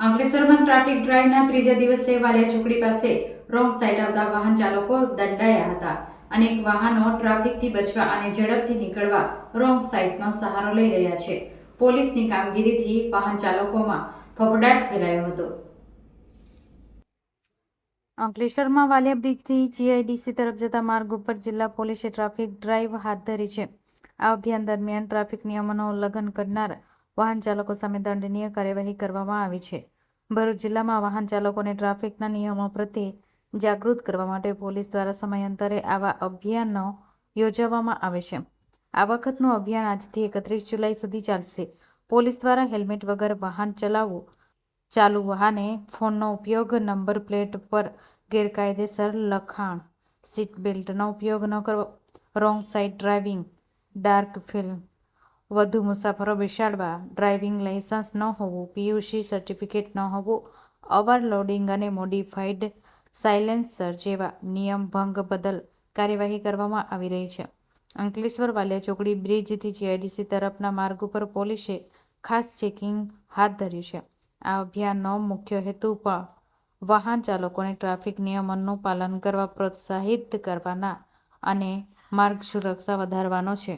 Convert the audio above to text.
અંકલેશ્વરમાં ટ્રાફિક ડ્રાઈવના ત્રીજા દિવસે વાલિયા ચોકડી પાસે રોંગ સાઈડ આવતા વાહન ચાલકો દંડાયા હતા. અનેક વાહનો ટ્રાફિકથી બચવા અને ઝડપથી નીકળવા રોંગ સાઈડનો સહારો લઈ રહ્યા છે. પોલીસની કામગીરીથી વાહન ચાલકોમાં ફફડાટ ફેલાયો હતો. અંકલેશ્વરમાં વાલિયા બ્રિજથી જીઆઈડીસી તરફ જતા માર્ગ ઉપર જિલ્લા પોલીસે ટ્રાફિક ડ્રાઈવ હાથ ધરી છે. આ અભિયાન દરમિયાન ટ્રાફિક નિયમોનું ઉલ્લંઘન કરનાર વાહન ચાલકો સામે દંડનીય કાર્યવાહી કરવામાં આવી છે. ભરૂચ જિલ્લામાં વાહન ચાલકોને ટ્રાફિકના નિયમો પ્રત્યે જાગૃત કરવા માટે પોલીસ દ્વારા સમયાંતરે આવા અભિયાનો યોજવામાં આવે છે. આ વખતનું અભિયાન આજથી એકત્રીસ જુલાઈ સુધી ચાલશે. પોલીસ દ્વારા હેલ્મેટ વગર વાહન ચલાવવું, ચાલુ વાહને ફોનનો ઉપયોગ, નંબર પ્લેટ પર ગેરકાયદેસર લખાણ, સીટ બેલ્ટનો ઉપયોગ ન કરવો, wrong side driving, dark film વધુ મુસાફરો બેસાડવા ડ્રાઇવિંગ લાઇસન્સ ન હોવું, પીયુસી સર્ટિફિકેટ ન હોવું, ઓવરલોડિંગ અને મોડિફાઈડ સાયલેન્સર જેવા નિયમ ભંગ બદલ કાર્યવાહી કરવામાં આવી રહી છે. અંકલેશ્વર વાલિયા ચોકડી બ્રિજથી જીઆઈડીસી તરફના માર્ગ ઉપર પોલીસે ખાસ ચેકિંગ હાથ ધર્યું છે. આ અભિયાનનો મુખ્ય હેતુ પણ વાહન ચાલકોને ટ્રાફિક નિયમોનું પાલન કરવા પ્રોત્સાહિત કરવાના અને માર્ગ સુરક્ષા વધારવાનો છે.